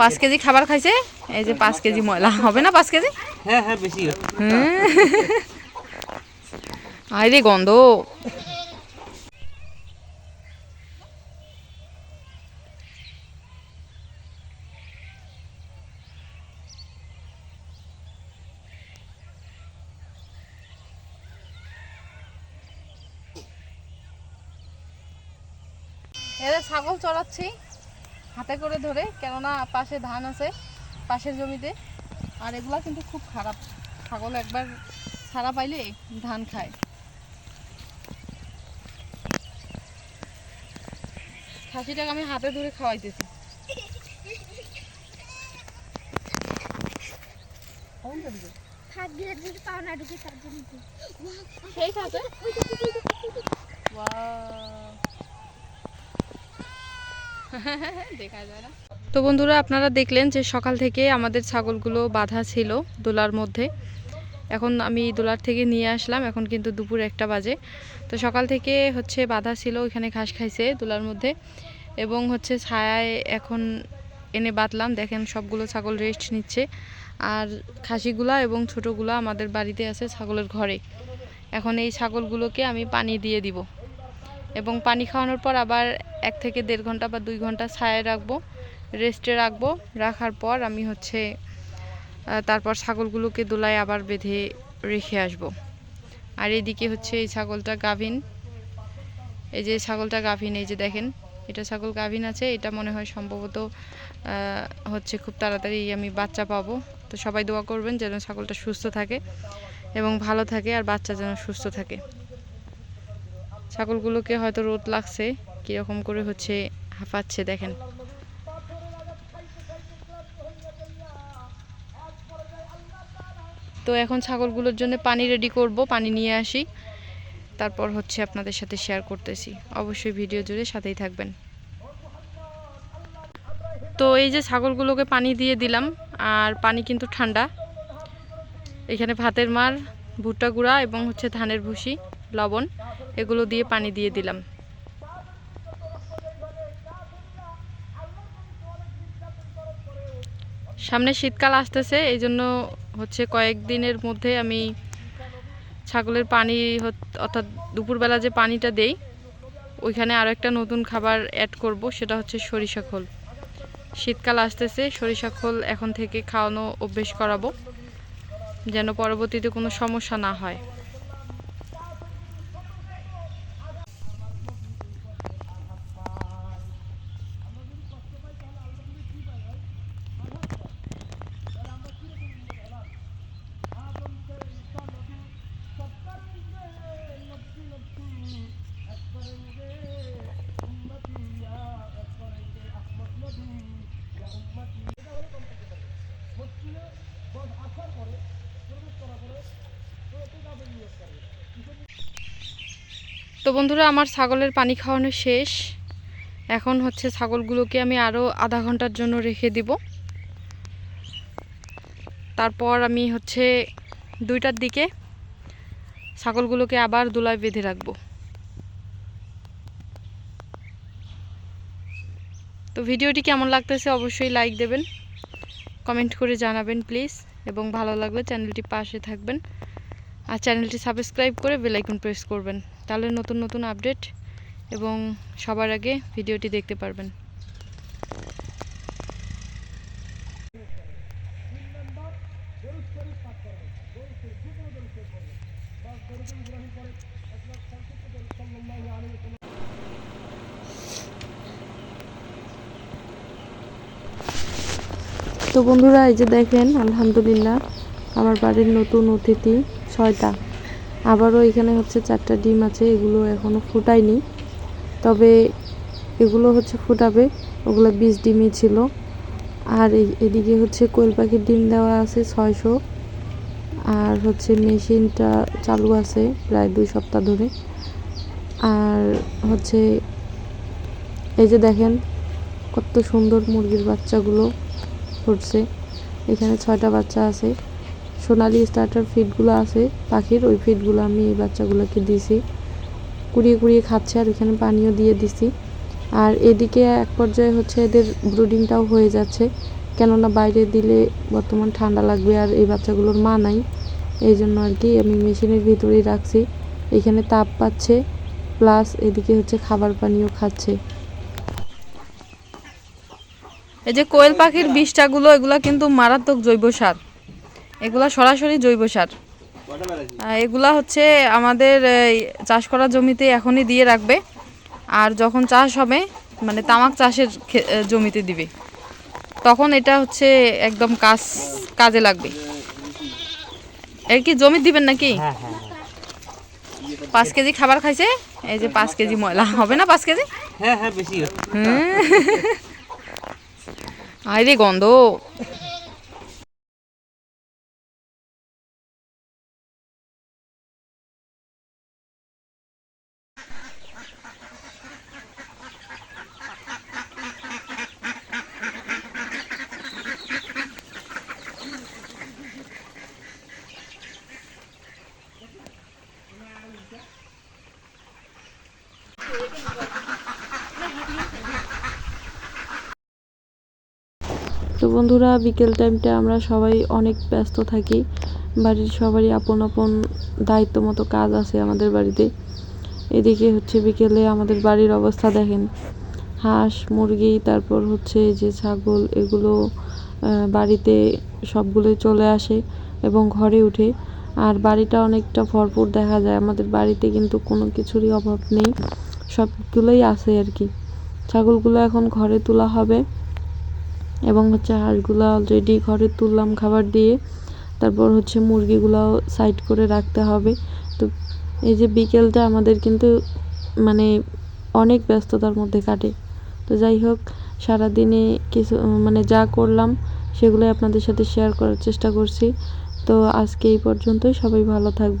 পাঁচ কেজি খাবার খাইছে? এই যে পাঁচ কেজি ময়লা। হবে না পাঁচ কেজি? হ্যাঁ হ্যাঁ বেশি আরে গন্ধ। ছাগল চড়াচ্ছি। হাতে করে ধরে কেননা পাশে ধান আছে পাশের জমিতে। আর এগুলা কিন্তু খুব খারাপ। ছাগল একবার ছাড়া পাইলে ধান খায়। খাসিটাকে আমি হাতে ধরে খাওয়াইতেছি। সেই খাতে তো বন্ধুরা, আপনারা দেখলেন যে সকাল থেকে আমাদের ছাগলগুলো বাধা ছিল দোলার মধ্যে। এখন আমি দোলার থেকে নিয়ে আসলাম, এখন কিন্তু দুপুর একটা বাজে। তো সকাল থেকে হচ্ছে বাধা ছিল, ওইখানে ঘাস খাইছে দোলার মধ্যে। এবং হচ্ছে ছায়ায় এখন এনে বাঁধলাম, দেখেন সবগুলো ছাগল রেস্ট নিচ্ছে। আর খাসিগুলা এবং ছোটোগুলা আমাদের বাড়িতে আছে ছাগলের ঘরে। এখন এই ছাগলগুলোকে আমি পানি দিয়ে দিব। এবং পানি খাওয়ানোর পর আবার এক থেকে দেড় ঘণ্টা বা দুই ঘণ্টা ছায়ায় রাখব রেস্টে রাখব। রাখার পর আমি হচ্ছে তারপর ছাগলগুলোকে দোলায় আবার বেঁধে রেখে আসব। আর এদিকে হচ্ছে এই ছাগলটা গাভিন। এই যে ছাগলটা গাভিন, এই যে দেখেন, এটা ছাগল গাভিন আছে। এটা মনে হয় সম্ভবত হচ্ছে খুব তাড়াতাড়ি আমি বাচ্চা পাবো। তো সবাই দোয়া করবেন যেন ছাগলটা সুস্থ থাকে এবং ভালো থাকে আর বাচ্চা যেন সুস্থ থাকে। ছাগলগুলোকে হয়তো রোদ লাগছে, কীরকম করে হচ্ছে হাঁপাচ্ছে দেখেন। তো এখন ছাগলগুলোর জন্য পানি রেডি করব, পানি নিয়ে আসি। তারপর হচ্ছে আপনাদের সাথে শেয়ার করতেছি। অবশ্যই ভিডিও জুড়ে সাথেই থাকবেন। তো এই যে ছাগলগুলোকে পানি দিয়ে দিলাম, আর পানি কিন্তু ঠান্ডা। এখানে ভাতের মার, ভুট্টা গুঁড়া এবং হচ্ছে ধানের ভুসি। লবণ, এগুলো দিয়ে পানি দিয়ে দিলাম। সামনে শীতকাল আসতেছে, এই জন্য হচ্ছে কয়েকদিনের মধ্যে আমি ছাগলের পানি অর্থাৎ দুপুরবেলা যে পানিটা দেই, ওইখানে আরও একটা নতুন খাবার অ্যাড করব, সেটা হচ্ছে সরিষা খোল। শীতকাল আসতেছে, সরিষা খোল এখন থেকে খাওয়ানো অভ্যেস করাবো, যেন পরবর্তীতে কোনো সমস্যা না হয়। তো বন্ধুরা, আমার ছাগলের পানি খাওয়ানো শেষ। এখন হচ্ছে ছাগলগুলোকে আমি আরও আধা ঘণ্টার জন্য রেখে দিব। তারপর আমি হচ্ছে দুইটার দিকে ছাগলগুলোকে আবার দুলায় বেঁধে রাখব। তো ভিডিওটি কেমন লাগতেছে অবশ্যই লাইক দেবেন। কমেন্ট করে জানাবেন, প্লিজ। এবং ভালো লাগলে চ্যানেলটি পাশে থাকবেন। আর চ্যানেলটি সাবস্ক্রাইব করে বেল আইকন প্রেস করবেন। তাহলে নতুন নতুন আপডেট এবং সবার আগে ভিডিওটি দেখতে পারবেন। তো বন্ধুরা, এই যে দেখেন, আলহামদুলিল্লাহ, আমার বাড়ির নতুন অতিথি ছয়টা। আবারও এখানে হচ্ছে চারটা ডিম আছে, এগুলো এখনও ফুটায়নি। তবে এগুলো হচ্ছে ফুটাবে, ওগুলো বিশ ডিমই ছিল। আর এদিকে হচ্ছে কোয়েল পাখির ডিম দেওয়া আছে ছয়শো। আর হচ্ছে মেশিনটা চালু আছে প্রায় দুই সপ্তাহ ধরে। আর হচ্ছে এই যে দেখেন, কত সুন্দর মুরগির বাচ্চাগুলো। ফুটছে এখানে ছয়টা বাচ্চা আছে। সোনালি স্টার্টার ফিডগুলো আছে পাখির, ওই ফিডগুলো আমি এই বাচ্চাগুলোকে দিছি। কুড়িয়ে কুড়িয়ে খাচ্ছে আর এখানে পানিও দিয়ে দিছি। আর এদিকে এক পর্যায়ে হচ্ছে এদের ব্রুডিংটাও হয়ে যাচ্ছে। কেননা বাইরে দিলে বর্তমান ঠান্ডা লাগবে আর এই বাচ্চাগুলোর মা নাই। এই জন্য আর কি আমি মেশিনের ভিতরেই রাখছি। এখানে তাপ পাচ্ছে প্লাস এদিকে হচ্ছে খাবার পানিও খাচ্ছে। এই যে কোয়েল পাখির বিষটাগুলো এগুলো কিন্তু মারাত্মক জৈব সার। এগুলা সরাসরি জৈব সার। এগুলা হচ্ছে আমাদের চাষ করা জমিতে এখনই দিয়ে রাখবে। আর যখন চাষ হবে মানে তামাক চাষের জমিতে দিবে। তখন এটা হচ্ছে একদম কাজ কাজে লাগবে। এর কি জমি দিবেন নাকি? হ্যাঁ হ্যাঁ হ্যাঁ। পাঁচ কেজি খাবার খাইছে? এই যে পাঁচ কেজি ময়লা। হবে না পাঁচ কেজি? হ্যাঁ হ্যাঁ বেশি হচ্ছে। আরে গন্ধ তো বন্ধুরা, বিকেল টাইমটা আমরা সবাই অনেক ব্যস্ত থাকি। বাড়ির সবারই আপন আপন দায়িত্ব মতো কাজ আছে আমাদের বাড়িতে। এদিকে হচ্ছে বিকেলে আমাদের বাড়ির অবস্থা দেখেন। হাঁস, মুরগি, তারপর হচ্ছে যে ছাগল, এগুলো বাড়িতে সবগুলোই চলে আসে এবং ঘরে উঠে। আর বাড়িটা অনেকটা ভরপুর দেখা যায়। আমাদের বাড়িতে কিন্তু কোনো কিছুরই অভাব নেই। সবগুলোই আছে আর কি। ছাগলগুলো এখন ঘরে তোলা হবে। এবং হচ্ছে হাঁসগুলো অলরেডি ঘরে তুললাম খাবার দিয়ে। তারপর হচ্ছে মুরগিগুলোও সাইড করে রাখতে হবে। তো এই যে বিকেলটা আমাদের কিন্তু মানে অনেক ব্যস্ততার মধ্যে কাটে। তো যাই হোক, সারাদিনে কিছু মানে যা করলাম সেগুলোই আপনাদের সাথে শেয়ার করার চেষ্টা করছি। তো আজকে এই পর্যন্তই, সবাই ভালো থাকবে